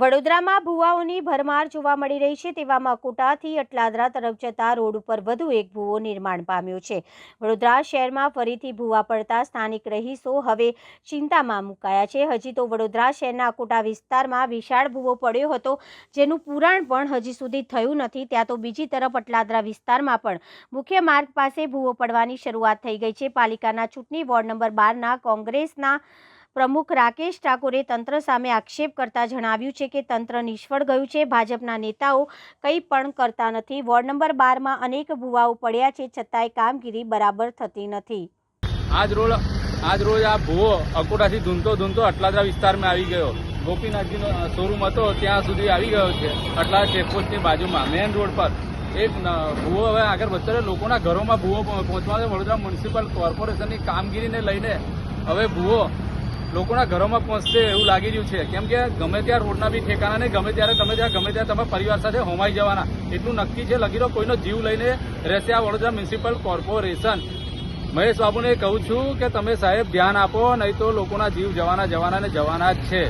વડોદરામાં ભૂવાઓની ભરમાર જોવા મળી રહી છે. તેવામાં કોટાથી અટલાદરા તરફ જતા રોડ ઉપર વધુ એક ભૂવો નિર્માણ પામ્યો છે. વડોદરા શહેરમાં ફરીથી ભૂવા પડતા સ્થાનિક રહીશો હવે ચિંતામાં મુકાયા છે. હજી તો વડોદરા શહેરના કોટા વિસ્તારમાં વિશાળ ભૂવો પડ્યો હતો. જેનું પુરાણ પણ હજી સુધી થયું નથી. ત્યાં તો બીજી તરફ અટલાદરા વિસ્તારમાં પણ મુખ્ય માર્ગ પાસે ભૂવો પડવાની શરૂઆત થઈ ગઈ છે. પાલિકાના ચૂંટણી વોર્ડ નંબર બારના કોંગ્રેસના પ્રમુખ રાકેશ ઠાકોરે તંત્ર સામે આક્ષેપ કરતા જણાવ્યું છે કે તંત્ર નિષ્ફળ ગયું છે. ભાજપના નેતાઓ કંઈ પણ કરતા નથી. વોર્ડ નંબર બારમાં અનેક ભૂવાઓ પડ્યા છે. છતાંય કામગીરી બરાબર થતી નથી. આજ રોજ આજ રોજ આ ભૂવો અકોટાથી ધૂંધતો ધૂંધતો અટલાદરા વિસ્તારમાં આવી ગયો. ગોપીનાથજીનો શોરૂમ હતો ત્યાં સુધી આવી ગયો છે. અટલા ચેકપોસ્ટની બાજુમાં, મેઇન રોડ પર. એક ભૂવો હવે આગળ વધતો. લોકોના ઘરોમાં ભૂવો પહોં- પહોંચવા છે વડોદરા મ્યુનિસિપલ કોર્પોરેશનની કામગીરીને લઈને હવે ભૂવો લોકોના ઘરોમાં પહોંચશે એવું લાગી રહ્યું છે. કેમ કે ગમે ત્યાં રોડના બી ઠેકાણા નહીં, ગમે ત્યારે તમે ત્યાં ગમે ત્યાં તમે પરિવાર સાથે હોમાઈ જવાના. એટલું નક્કી છે લગી રહ્યો કોઈનો જીવ લઈને રહેશે આ વડોદરા મ્યુનિસિપલ કોર્પોરેશન. મહેશ બાબુને કહું છું કે તમે સાહેબ ધ્યાન આપો, નહીં તો લોકોના જીવ જવાના જવાના ને જવાના જ છે.